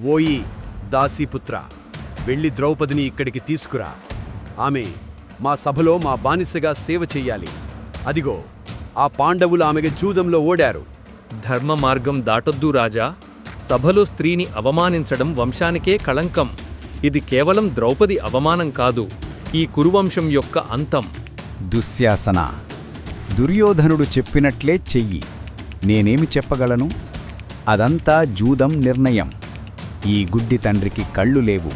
ఓయి దాసీపుత్ర వెళ్ళి ద్రౌపదిని ఇక్కడికి తీసుకురా. ఆమె మా సభలో మా బానిసగా సేవ చెయ్యాలి. అదిగో ఆ పాండవులు ఆమెకి జూదంలో ఓడారు. ధర్మ మార్గం దాటొద్దు రాజా. సభలో స్త్రీని అవమానించడం వంశానికే కళంకం. ఇది కేవలం ద్రౌపది అవమానం కాదు ఈ కురువంశం యొక్క అంతం. దుశ్శాసన. దుర్యోధనుడు చెప్పినట్లే చెయ్యి. నేనేమి చెప్పగలను? అదంతా జూదం నిర్ణయం. ఈ గుడ్డి తండ్రికి కళ్ళు లేవు.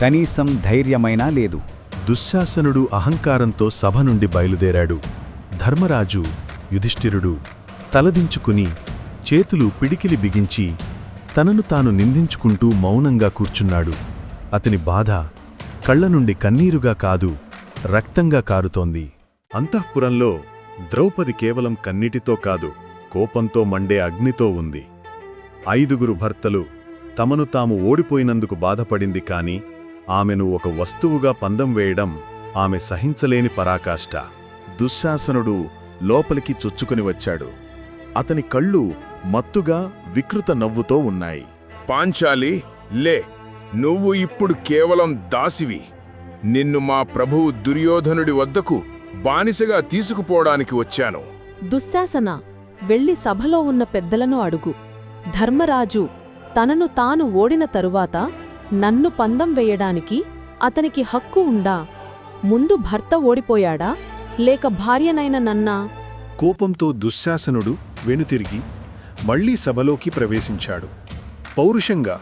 కనీసం ధైర్యమైనా లేదు. దుశ్శాసనుడు అహంకారంతో సభ నుండి బయలుదేరాడు. ధర్మరాజు యుధిష్ఠిరుడు తలదించుకుని చేతులు పిడికిలి బిగించి తనను తాను నిందించుకుంటూ మౌనంగా కూర్చున్నాడు. అతని బాధ కళ్ళ నుండి కన్నీరుగా కాదు రక్తంగా కారుతోంది. అంతఃపురంలో ద్రౌపది కేవలం కన్నీటితో కాదు కోపంతో మండే అగ్నితో ఉంది. ఐదుగురు భర్తలు తమను తాము ఓడిపోయినందుకు బాధపడింది కాని ఆమెను ఒక వస్తువుగా పందం వేయడం ఆమె సహించలేని పరాకాష్ట. దుశ్శాసనుడు లోపలికి చొచ్చుకుని వచ్చాడు. అతని కళ్ళు మత్తుగా వికృత నవ్వుతో ఉన్నాయి. పాంచాలి లే నువ్వు ఇప్పుడు కేవలం దాసివి. నిన్ను మా ప్రభువు దుర్యోధనుడి వద్దకు బానిసగా తీసుకుపోవడానికి వచ్చాను. దుశ్శాసన వెళ్ళి సభలో ఉన్న పెద్దలను అడుగు. ధర్మరాజు తనను తాను ఓడిన తరువాత నన్ను పందం వేయడానికి అతనికి హక్కు ఉండా? ముందు భర్త ఓడిపోయాడా? లేక భార్యనైన నన్నా? కోపంతో దుశ్శాసనుడు వెనుతిరిగి మళ్ళీ సభలోకి ప్రవేశించాడు. పౌరుషంగా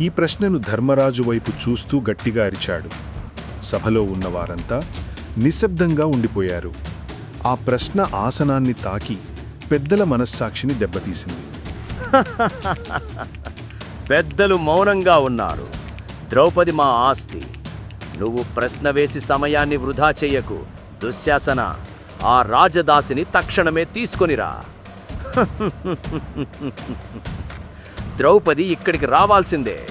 ఈ ప్రశ్నను ధర్మరాజు వైపు చూస్తూ గట్టిగా అరిచాడు. సభలో ఉన్నవారంతా నిశ్శబ్దంగా ఉండిపోయారు. ఆ ప్రశ్న ఆసనాన్ని తాకి పెద్దల మనస్సాక్షిని దెబ్బతీసింది. పెద్దలు మౌనంగా ఉన్నారు. ద్రౌపది మా ఆస్తి. నువ్వు ప్రశ్న వేసి సమయాన్ని వృధా చెయ్యకు దుశ్శాసన. ఆ రాజదాసిని తక్షణమే తీసుకొనిరా. ద్రౌపది ఇక్కడికి రావాల్సిందే.